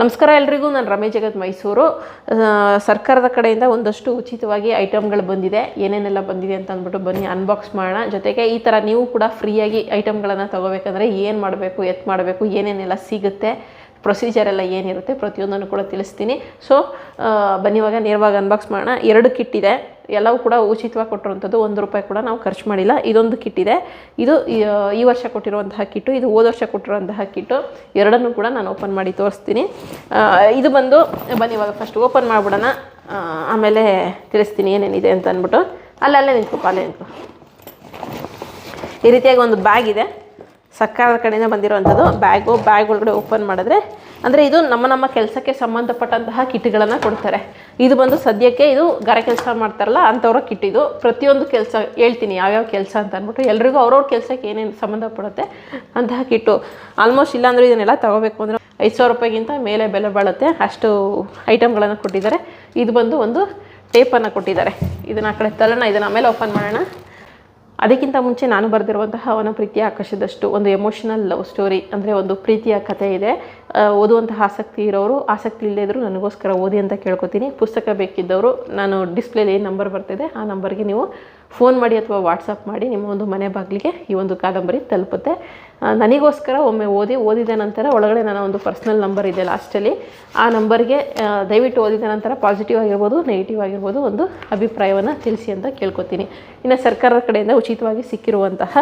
ನಮಸ್ಕಾರ ಎಲ್ರಿಗೂ, ನಾನು ರಮೇಶ್ ಜಗತ್ ಮೈಸೂರು. ಸರ್ಕಾರದ ಕಡೆಯಿಂದ ಒಂದಷ್ಟು ಉಚಿತವಾಗಿ ಐಟಮ್ಗಳು ಬಂದಿದೆ. ಏನೇನೆಲ್ಲ ಬಂದಿದೆ ಅಂತ ಅಂದ್ಬಿಟ್ಟು ಬನ್ನಿ ಅನ್ಬಾಕ್ಸ್ ಮಾಡೋಣ. ಜೊತೆಗೆ ಈ ಥರ ನೀವು ಕೂಡ ಫ್ರೀಯಾಗಿ ಐಟಮ್ಗಳನ್ನು ತೊಗೋಬೇಕಂದ್ರೆ ಏನು ಮಾಡಬೇಕು, ಎತ್ ಮಾಡಬೇಕು, ಏನೇನೆಲ್ಲ ಸಿಗುತ್ತೆ ಪ್ರೊಸೀಜರ್ ಎಲ್ಲ ಏನಿರುತ್ತೆ ಪ್ರತಿಯೊಂದನ್ನು ಕೂಡ ತಿಳಿಸ್ತೀನಿ. ಸೊ ಬನ್ನಿ ಇವಾಗ, ನೇರವಾಗಿ ಅನ್ಬಾಕ್ಸ್ ಮಾಡೋಣ. ಎರಡು ಕಿಟ್ ಇದೆ. ಎಲ್ಲವೂ ಕೂಡ ಉಚಿತವಾಗಿ ಕೊಟ್ಟಿರುವಂಥದ್ದು ಒಂದು ರೂಪಾಯಿ ಕೂಡ ನಾವು ಖರ್ಚು ಮಾಡಿಲ್ಲ. ಇದೊಂದು ಕಿಟ್ ಇದೆ. ಇದು, ಈ- ವರ್ಷ ಕೊಟ್ಟಿರುವಂತಹ ಕಿಟ್ಟು ಇದು ಹೋದ ವರ್ಷ ಕೊಟ್ಟಿರುವಂತಹ ಕಿಟ್ಟು ಎರಡನ್ನೂ ಕೂಡ ನಾನು ಓಪನ್ ಮಾಡಿ ತೋರಿಸ್ತೀನಿ. ಇದು ಬಂದು, ಬನ್ನಿ ಇವಾಗ ಫಸ್ಟ್ ಓಪನ್ ಮಾಡಿಬಿಡೋಣ. ಆಮೇಲೆ ತಿಳಿಸ್ತೀನಿ ಏನೇನಿದೆ ಅಂತ ಅಂದ್ಬಿಟ್ಟು. ಅಲ್ಲಲ್ಲೇ ನಿಂತ್ಕೊಪ್ಪ ಅಲ್ಲೇ ನಿಂತ್ಕೊ. ಈ ರೀತಿಯಾಗಿ ಒಂದು ಬ್ಯಾಗ್ ಇದೆ. ಸರ್ಕಾರದ ಕಡೆಯಿಂದ ಬಂದಿರುವಂಥದ್ದು ಬ್ಯಾಗು, ಬ್ಯಾಗ್ ಒಳಗಡೆ ಓಪನ್ ಮಾಡಿದ್ರೆ, ಅಂದರೆ ಇದು ನಮ್ಮ ನಮ್ಮ ಕೆಲಸಕ್ಕೆ ಸಂಬಂಧಪಟ್ಟಂತಹ ಕಿಟ್ಗಳನ್ನು ಕೊಡ್ತಾರೆ. ಇದು ಬಂದು ಸದ್ಯಕ್ಕೆ ಇದು ಗಾರೆ ಕೆಲಸ ಮಾಡ್ತಾರಲ್ಲ, ಅಂಥವ್ರ ಕಿಟ್ ಇದು. ಪ್ರತಿಯೊಂದು ಕೆಲಸ ಹೇಳ್ತೀನಿ, ಯಾವ್ಯಾವ ಕೆಲಸ ಅಂತ ಅಂದ್ಬಿಟ್ಟು ಎಲ್ರಿಗೂ ಅವ್ರವ್ರ ಕೆಲಸಕ್ಕೆ ಏನೇನು ಸಂಬಂಧಪಡುತ್ತೆ ಅಂತಹ ಕಿಟ್ಟು. ಆಲ್ಮೋಸ್ಟ್ ಇಲ್ಲಾಂದರೆ ಇದನ್ನೆಲ್ಲ ತಗೋಬೇಕು ಅಂದರೆ ಐದು ಸಾವಿರ ರೂಪಾಯಿಗಿಂತ ಮೇಲೆ ಬೆಲೆ ಬಾಳುತ್ತೆ. ಅಷ್ಟು ಐಟಮ್ಗಳನ್ನು ಕೊಟ್ಟಿದ್ದಾರೆ. ಇದು ಬಂದು ಒಂದು ಟೇಪನ್ನು ಕೊಟ್ಟಿದ್ದಾರೆ. ಇದನ್ನು ಆ ಕಡೆ ತಳ್ಳೋಣ, ಇದನ್ನು ಆಮೇಲೆ ಓಪನ್ ಮಾಡೋಣ. ಅದಕ್ಕಿಂತ ಮುಂಚೆ ನಾನು ಬರೆದಿರುವಂತಹ ಅವನ ಪ್ರೀತಿಯ ಆಕಾಶದಷ್ಟು ಒಂದು ಎಮೋಷನಲ್ ಲವ್ ಸ್ಟೋರಿ ಅಂದರೆ ಒಂದು ಪ್ರೀತಿಯ ಕಥೆ ಇದೆ. ಓದುವಂತಹ ಆಸಕ್ತಿ ಇರೋರು, ಆಸಕ್ತಿ ಇಲ್ಲದೇ ಇದ್ದರೂ ನನಗೋಸ್ಕರ ಓದಿ ಅಂತ ಕೇಳ್ಕೊತೀನಿ. ಪುಸ್ತಕ ಬೇಕಿದ್ದವರು, ನಾನು ಡಿಸ್ಪ್ಲೇಲಿ ಏನು ನಂಬರ್ ಬರ್ತಿದೆ, ಆ ನಂಬರ್ಗೆ ನೀವು ಫೋನ್ ಮಾಡಿ ಅಥವಾ ವಾಟ್ಸಪ್ ಮಾಡಿ ನಿಮ್ಮ ಒಂದು ಮನೆ ಬಾಗಿಲಿಗೆ ಈ ಒಂದು ಕಾದಂಬರಿ ತಲುಪುತ್ತೆ. ನನಗೋಸ್ಕರ ಒಮ್ಮೆ ಓದಿ, ಓದಿದ ನಂತರ ಒಳಗಡೆ ನನ್ನ ಒಂದು ಪರ್ಸ್ನಲ್ ನಂಬರ್ ಇದೆ ಲಾಸ್ಟಲ್ಲಿ ಆ ನಂಬರ್ಗೆ ದಯವಿಟ್ಟು ಓದಿದ ನಂತರ ಪಾಸಿಟಿವ್ ಆಗಿರ್ಬೋದು ನೆಗೆಟಿವ್ ಆಗಿರ್ಬೋದು ಒಂದು ಅಭಿಪ್ರಾಯವನ್ನು ತಿಳಿಸಿ ಅಂತ ಕೇಳ್ಕೊತೀನಿ. ಇನ್ನು ಸರ್ಕಾರದ ಕಡೆಯಿಂದ ಉಚಿತವಾಗಿ ಸಿಕ್ಕಿರುವಂತಹ,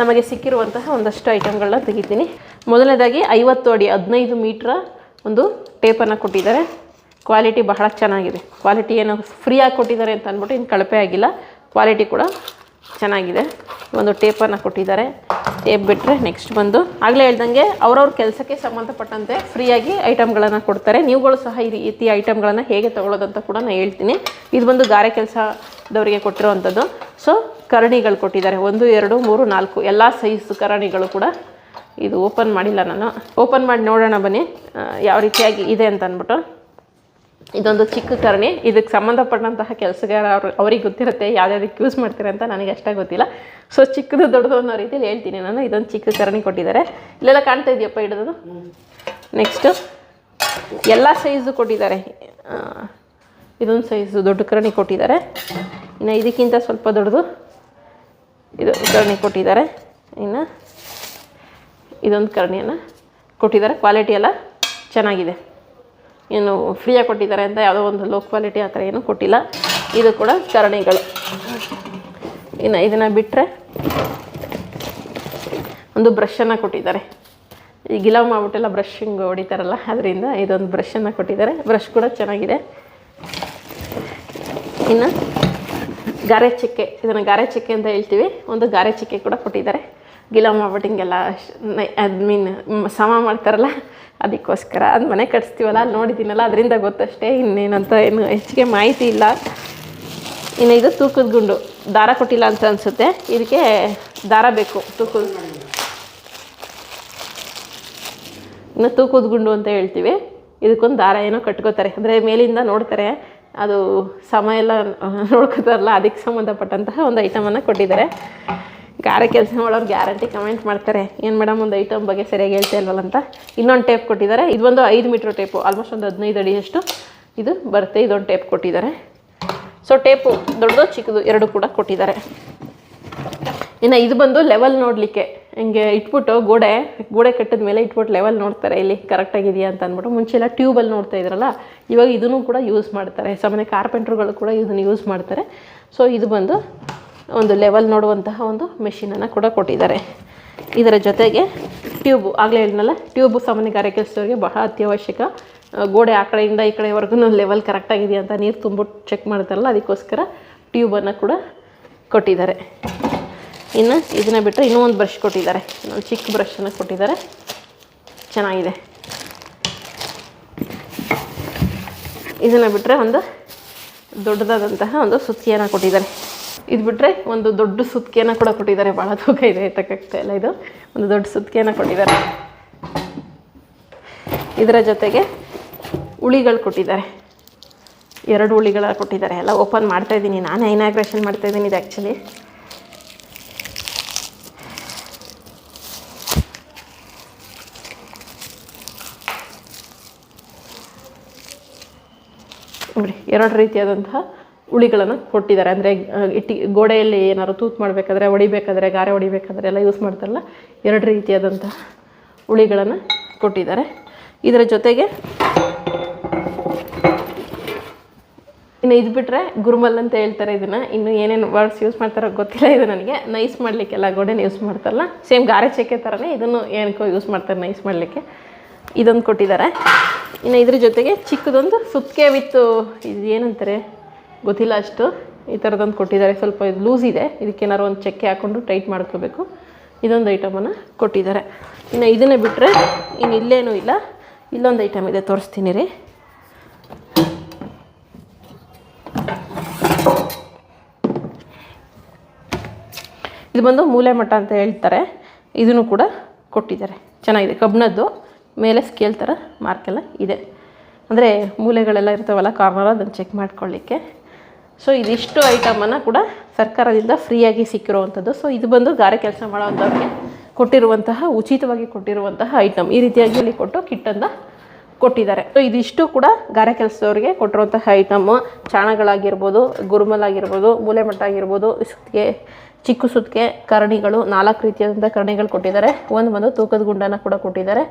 ನಮಗೆ ಸಿಕ್ಕಿರುವಂತಹ ಒಂದಷ್ಟು ಐಟಮ್ಗಳನ್ನ ತೆಗಿತೀನಿ. ಮೊದಲನೇದಾಗಿ ಐವತ್ತು ಅಡಿ ಹದಿನೈದು ಮೀಟ್ರ ಒಂದು ಟೇಪನ್ನು ಕೊಟ್ಟಿದ್ದಾರೆ. ಕ್ವಾಲಿಟಿ ಬಹಳ ಚೆನ್ನಾಗಿದೆ. ಕ್ವಾಲಿಟಿ ಏನು ಫ್ರೀಯಾಗಿ ಕೊಟ್ಟಿದ್ದಾರೆ ಅಂತ ಅಂದ್ಬಿಟ್ಟು ಇನ್ನು ಕಳಪೆ ಆಗಿಲ್ಲ. ಕ್ವಾಲಿಟಿ ಕೂಡ ಚೆನ್ನಾಗಿದೆ. ಒಂದು ಟೇಪನ್ನು ಕೊಟ್ಟಿದ್ದಾರೆ. ಟೇಪ್ ಬಿಟ್ಟರೆ ನೆಕ್ಸ್ಟ್ ಬಂದು ಆಗಲೇ ಹೇಳ್ದಂಗೆ ಅವ್ರವ್ರ ಕೆಲಸಕ್ಕೆ ಸಂಬಂಧಪಟ್ಟಂತೆ ಫ್ರೀಯಾಗಿ ಐಟಮ್ಗಳನ್ನು ಕೊಡ್ತಾರೆ. ನೀವುಗಳು ಸಹ ಈ ರೀತಿ ಐಟಮ್ಗಳನ್ನು ಹೇಗೆ ತೊಗೊಳ್ಳೋದಂತ ಕೂಡ ನಾನು ಹೇಳ್ತೀನಿ. ಇದು ಬಂದು ಗಾರೆ ಕೆಲಸದವರಿಗೆ ಕೊಟ್ಟಿರುವಂಥದ್ದು. ಸೊ ಕರಣಿಗಳು ಕೊಟ್ಟಿದ್ದಾರೆ. ಒಂದು, ಎರಡು, ಮೂರು, ನಾಲ್ಕು ಎಲ್ಲ ಸೈಜ್ ಕರಣಿಗಳು ಕೂಡ ಇದು ಓಪನ್ ಮಾಡಿಲ್ಲ ನಾನು. ಓಪನ್ ಮಾಡಿ ನೋಡೋಣ ಬನ್ನಿ. ಯಾವ ರೀತಿಯಾಗಿ ಇದೆ ಅಂತ ಅಂದ್ಬಿಟ್ಟು. ಇದೊಂದು ಚಿಕ್ಕ ಕರಣಿ. ಇದಕ್ಕೆ ಸಂಬಂಧಪಟ್ಟಂತಹ ಕೆಲಸಗಾರ ಅವ್ರು ಅವ್ರಿಗೆ ಗೊತ್ತಿರುತ್ತೆ ಯಾವ್ಯಾವ್ದಕ್ಕೆ ಯೂಸ್ ಮಾಡ್ತಾರೆ ಅಂತ ನನಗೆ ಅಷ್ಟೇ ಗೊತ್ತಿಲ್ಲ. ಸೊ ಚಿಕ್ಕದು ದೊಡ್ಡದು ಅನ್ನೋ ರೀತಿಯಲ್ಲಿ ಹೇಳ್ತೀನಿ ನಾನು. ಇದೊಂದು ಚಿಕ್ಕ ಕರಣಿ ಕೊಟ್ಟಿದ್ದಾರೆ. ಇಲ್ಲೆಲ್ಲ ಕಾಣ್ತಾ ಇದೆಯಪ್ಪ ಹಿಡಿದು ನೆಕ್ಸ್ಟು ಎಲ್ಲ ಸೈಜು ಕೊಟ್ಟಿದ್ದಾರೆ. ಇದೊಂದು ಸೈಜು ದೊಡ್ಡ ಕರಣಿ ಕೊಟ್ಟಿದ್ದಾರೆ. ಇನ್ನು ಇದಕ್ಕಿಂತ ಸ್ವಲ್ಪ ದೊಡ್ಡದು ಇದು ಕರ್ಣಿ ಕೊಟ್ಟಿದ್ದಾರೆ. ಇನ್ನು ಇದೊಂದು ಕರಣಿಯನ್ನು ಕೊಟ್ಟಿದ್ದಾರೆ. ಕ್ವಾಲಿಟಿ ಎಲ್ಲ ಚೆನ್ನಾಗಿದೆ. ಏನು ಫ್ರೀಯಾಗಿ ಕೊಟ್ಟಿದ್ದಾರೆ ಅಂತ ಯಾವುದೋ ಒಂದು ಲೋ ಕ್ವಾಲಿಟಿ ಆ ಥರ ಏನೂ ಕೊಟ್ಟಿಲ್ಲ. ಇದು ಕೂಡ ಸರಣಿಗಳು ಇನ್ನು ಇದನ್ನು ಬಿಟ್ಟರೆ ಒಂದು ಬ್ರಷನ್ನು ಕೊಟ್ಟಿದ್ದಾರೆ. ಈ ಗಿಲಾವ್ ಮಾಡ್ಬಿಟ್ಟೆಲ್ಲ ಬ್ರಷಿಂಗ್ ಹೊಡಿತಾರಲ್ಲ, ಅದರಿಂದ ಇದೊಂದು ಬ್ರಷನ್ನು ಕೊಟ್ಟಿದ್ದಾರೆ. ಬ್ರಷ್ ಕೂಡ ಚೆನ್ನಾಗಿದೆ. ಇನ್ನು ಗಾರೆ ಚಿಕ್ಕೆ, ಇದನ್ನು ಗಾರೆ ಚಿಕ್ಕೆ ಅಂತ ಹೇಳ್ತೀವಿ. ಒಂದು ಗಾರೆ ಚಿಕ್ಕೆ ಕೂಡ ಕೊಟ್ಟಿದ್ದಾರೆ. ಗಿಲಾವ್ ಮಾಡ್ಬಿಟ್ಟು ಹಿಂಗೆಲ್ಲ ಅದು ಮೀನ್ ಸಮ ಮಾಡ್ತಾರಲ್ಲ, ಅದಕ್ಕೋಸ್ಕರ ಅದು ಮನೆ ಕಟ್ಸ್ತೀವಲ್ಲ ಅಲ್ಲಿ ನೋಡಿದ್ದೀನಲ್ಲ, ಅದರಿಂದ ಗೊತ್ತಷ್ಟೇ ಇನ್ನೇನಂತ ಏನು ಹೆಚ್ಚಿಗೆ ಮಾಹಿತಿ ಇಲ್ಲ. ಇನ್ನು ಇದು ತೂಕದ ಗುಂಡು, ದಾರ ಕೊಟ್ಟಿಲ್ಲ ಅಂತ ಅನಿಸುತ್ತೆ. ಇದಕ್ಕೆ ದಾರ ಬೇಕು, ತೂಕದ. ಇನ್ನು ತೂಕದ ಗುಂಡು ಅಂತ ಹೇಳ್ತೀವಿ. ಇದಕ್ಕೊಂದು ದಾರ ಏನೋ ಕಟ್ಕೋತಾರೆ. ಅಂದರೆ ಮೇಲಿಂದ ನೋಡ್ತಾರೆ, ಅದು ಸಮ ಎಲ್ಲ ನೋಡ್ಕೋತಾರಲ್ಲ, ಅದಕ್ಕೆ ಸಂಬಂಧಪಟ್ಟಂತಹ ಒಂದು ಐಟಮನ್ನು ಕೊಟ್ಟಿದ್ದಾರೆ. ಗಾರೆ ಕೆಲಸ ಮಾಡೋರು ಗ್ಯಾರಂಟಿ ಕಮೆಂಟ್ ಮಾಡ್ತಾರೆ. ಏನು ಮೇಡಮ್ ಒಂದು ಐಟಮ್ ಬಗ್ಗೆ ಸರಿಯಾಗಿ ಹೇಳ್ತಾ ಇಲ್ವಲ್ಲ ಅಂತ? ಇನ್ನೊಂದು ಟೇಪ್ ಕೊಟ್ಟಿದ್ದಾರೆ. ಇದು ಒಂದು ಐದು ಮೀಟ್ರ್ ಟೇಪು ಆಲ್ಮೋಸ್ಟ್ ಒಂದು ಹದಿನೈದು ಅಡಿಯಷ್ಟು. ಇದು ಬರುತ್ತೆ, ಇದೊಂದು ಟೇಪ್ ಕೊಟ್ಟಿದ್ದಾರೆ. ಸೊ ಟೇಪು ದೊಡ್ಡದು ಚಿಕ್ಕದು ಎರಡು ಕೂಡ ಕೊಟ್ಟಿದ್ದಾರೆ. ಇನ್ನು ಇದು ಬಂದು ಲೆವೆಲ್ ನೋಡಲಿಕ್ಕೆ. ಹಿಂಗೆ ಇಟ್ಬಿಟ್ಟು ಗೋಡೆ ಗೋಡೆ ಕಟ್ಟಿದ ಮೇಲೆ ಇಟ್ಬಿಟ್ಟು ಲೆವೆಲ್ ನೋಡ್ತಾರೆ. ಇಲ್ಲಿ ಕರೆಕ್ಟಾಗಿದೆಯಾ ಅಂತ ಅಂದ್ಬಿಟ್ಟು. ಮುಂಚೆ ಎಲ್ಲ ಟ್ಯೂಬಲ್ಲಿ ನೋಡ್ತಾ ಇದ್ರಲ್ಲ, ಇವಾಗ ಇದನ್ನು ಕೂಡ ಯೂಸ್ ಮಾಡ್ತಾರೆ. ಸಾಮಾನ್ಯ ಕಾರ್ಪೆಂಟ್ರುಗಳು ಕೂಡ ಇದನ್ನು ಯೂಸ್ ಮಾಡ್ತಾರೆ. ಸೊ ಇದು ಬಂದು ಒಂದು ಲೆವೆಲ್ ನೋಡುವಂತಹ ಒಂದು ಮೆಷಿನನ್ನು ಕೂಡ ಕೊಟ್ಟಿದ್ದಾರೆ. ಇದರ ಜೊತೆಗೆ ಟ್ಯೂಬು ಆಗಲೇ ಹೇಳಿದ್ನಲ್ಲ ಟ್ಯೂಬು ಸಾಮಾನ್ಯ ಕೆಲಸದವರಿಗೆ ಬಹಳ ಅತ್ಯವಶ್ಯಕ. ಗೋಡೆ ಆ ಕಡೆಯಿಂದ ಈ ಕಡೆವರೆಗೂ ಲೆವೆಲ್ ಕರೆಕ್ಟಾಗಿದೆಯಾ ಅಂತ ನೀರು ತುಂಬಿಟ್ಟು ಚೆಕ್ ಮಾಡ್ತಾರಲ್ಲ, ಅದಕ್ಕೋಸ್ಕರ ಟ್ಯೂಬನ್ನು ಕೂಡ ಕೊಟ್ಟಿದ್ದಾರೆ. ಇನ್ನು ಇದನ್ನು ಬಿಟ್ಟರೆ ಇನ್ನೂ ಒಂದು ಬ್ರಷ್ ಕೊಟ್ಟಿದ್ದಾರೆ. ಇನ್ನೊಂದು ಚಿಕ್ಕ ಬ್ರಷನ್ನು ಕೊಟ್ಟಿದ್ದಾರೆ. ಚೆನ್ನಾಗಿದೆ. ಇದನ್ನು ಬಿಟ್ಟರೆ ಒಂದು ದೊಡ್ಡದಾದಂತಹ ಒಂದು ಸುತ್ತಿಯನ್ನು ಕೊಟ್ಟಿದ್ದಾರೆ. ಇದು ಬಿಟ್ಟರೆ ಒಂದು ದೊಡ್ಡ ಸುತ್ತಿಗೆನ ಕೂಡ ಕೊಟ್ಟಿದ್ದಾರೆ. ಭಾಳ ತೂಕ ಇದೆ ಎತ್ತಕ್ಕಾಗ್ತಾ ಇಲ್ಲ ಇದು. ಒಂದು ದೊಡ್ಡ ಸುತ್ತಿಗೆನ ಕೊಟ್ಟಿದ್ದಾರೆ. ಇದರ ಜೊತೆಗೆ ಉಳಿಗಳು ಕೊಟ್ಟಿದ್ದಾರೆ. ಎರಡು ಉಳಿಗಳ ಕೊಟ್ಟಿದ್ದಾರೆ. ಎಲ್ಲ ಓಪನ್ ಮಾಡ್ತಾ ಇದ್ದೀನಿ. ನಾನು ಇನಾಗ್ರೇಷನ್ ಮಾಡ್ತಾ ಇದ್ದೀನಿ ಇದು ಆ್ಯಕ್ಚುಲಿ ನೋಡಿ ಎರಡು ರೀತಿಯಾದಂತಹ ಉಳಿಗಳನ್ನು ಕೊಟ್ಟಿದ್ದಾರೆ. ಅಂದರೆ ಇಟ್ಟಿ, ಗೋಡೆಯಲ್ಲಿ ಏನಾದ್ರು ತೂತು ಮಾಡಬೇಕಾದ್ರೆ ಹೊಡಿಬೇಕಾದ್ರೆ ಗಾರೆ ಹೊಡಿಬೇಕಾದ್ರೆ ಎಲ್ಲ ಯೂಸ್ ಮಾಡ್ತಾರಲ್ಲ, ಎರಡು ರೀತಿಯಾದಂಥ ಉಳಿಗಳನ್ನು ಕೊಟ್ಟಿದ್ದಾರೆ. ಇದರ ಜೊತೆಗೆ ಇನ್ನು ಇದು ಬಿಟ್ಟರೆ ಗುರುಮಲ್ ಅಂತ ಹೇಳ್ತಾರೆ ಇದನ್ನು. ಇನ್ನು ಏನೇನು ವರ್ಡ್ಸ್ ಯೂಸ್ ಮಾಡ್ತಾರೋ ಗೊತ್ತಿಲ್ಲ, ಇದು ನನಗೆ. ನೈಸ್ ಮಾಡಲಿಕ್ಕೆಲ್ಲ ಗೋಡೆನ ಯೂಸ್ ಮಾಡ್ತಾರಲ್ಲ. ಸೇಮ್ ಗಾರೆ ಚಕ್ಕೆ ಥರನೇ ಇದನ್ನು ಏನಕ್ಕೋ ಯೂಸ್ ಮಾಡ್ತಾರೆ ನೈಸ್ ಮಾಡಲಿಕ್ಕೆ. ಇದೊಂದು ಕೊಟ್ಟಿದ್ದಾರೆ. ಇನ್ನು ಇದ್ರ ಜೊತೆಗೆ ಚಿಕ್ಕದೊಂದು ಸುತ್ತಿಗೆ ವಿತ್ತು, ಇದು ಏನಂತಾರೆ? ಗೊತ್ತಿಲ್ಲ ಅಷ್ಟು. ಈ ಥರದೊಂದು ಕೊಟ್ಟಿದ್ದಾರೆ. ಸ್ವಲ್ಪ ಇದು ಲೂಸ್ ಇದೆ. ಇದಕ್ಕೇನಾದ್ರು ಒಂದು ಚಕ್ಕೆ ಹಾಕ್ಕೊಂಡು ಟೈಟ್ ಮಾಡ್ಕೋಬೇಕು. ಇದೊಂದು ಐಟಮನ್ನು ಕೊಟ್ಟಿದ್ದಾರೆ. ಇನ್ನು ಇದನ್ನೇ ಬಿಟ್ಟರೆ ಇನ್ನು ಇಲ್ಲೇನೂ ಇಲ್ಲ. ಇಲ್ಲೊಂದು ಐಟಮ್ ಇದೆ. ತೋರಿಸ್ತೀನಿ ರೀ. ಇದು ಬಂದು ಮೂಲೆ ಮಠ ಅಂತ ಹೇಳ್ತಾರೆ. ಇದನ್ನು ಕೂಡ ಕೊಟ್ಟಿದ್ದಾರೆ. ಚೆನ್ನಾಗಿದೆ. ಕಬ್ಬಿಣದ್ದು ಮೇಲೆ ಸ್ಕೇಲ್ ಥರ ಮಾರ್ಕೆಲ್ಲ ಇದೆ. ಅಂದರೆ ಮೂಲೆಗಳೆಲ್ಲ ಇರ್ತಾವಲ್ಲ ಕಾರ್ನರ್ ಅದನ್ನು ಚೆಕ್ ಮಾಡ್ಕೊಳ್ಳಿಕ್ಕೆ. ಸೊ ಇದಿಷ್ಟು ಐಟಮನ್ನು ಕೂಡ ಸರ್ಕಾರದಿಂದ ಫ್ರೀಯಾಗಿ ಸಿಕ್ಕಿರುವಂಥದ್ದು ಸೊ ಇದು ಬಂದು ಗಾರೆ ಕೆಲಸ ಮಾಡೋವಂಥವ್ರಿಗೆ ಕೊಟ್ಟಿರುವಂತಹ, ಉಚಿತವಾಗಿ ಕೊಟ್ಟಿರುವಂತಹ ಐಟಮ್ ಈ ರೀತಿಯಾಗಿ ಇಲ್ಲಿ ಕೊಟ್ಟು ಕಿಟ್ಟನ್ನು ಕೊಟ್ಟಿದ್ದಾರೆ. ಸೊ ಇದಿಷ್ಟು ಕೂಡ ಗಾರೆ ಕೆಲಸದವರಿಗೆ ಕೊಟ್ಟಿರುವಂತಹ ಐಟಮ್ಮು ಚಾಣಗಳಾಗಿರ್ಬೋದು ಗುರುಮಲ್ ಆಗಿರ್ಬೋದು ಮೂಲೆ ಮಟ್ಟ ಆಗಿರ್ಬೋದು ಸುತ್ತಿಗೆ, ಚಿಕ್ಕ ಸುತ್ತಿಗೆ ಕರಣಿಗಳು ನಾಲ್ಕು ರೀತಿಯಾದಂಥ ಕರಣಿಗಳು ಕೊಟ್ಟಿದ್ದಾರೆ. ಒಂದು ಬಂದು ತೂಕದ ಗುಂಡನ ಕೂಡ ಕೊಟ್ಟಿದ್ದಾರೆ.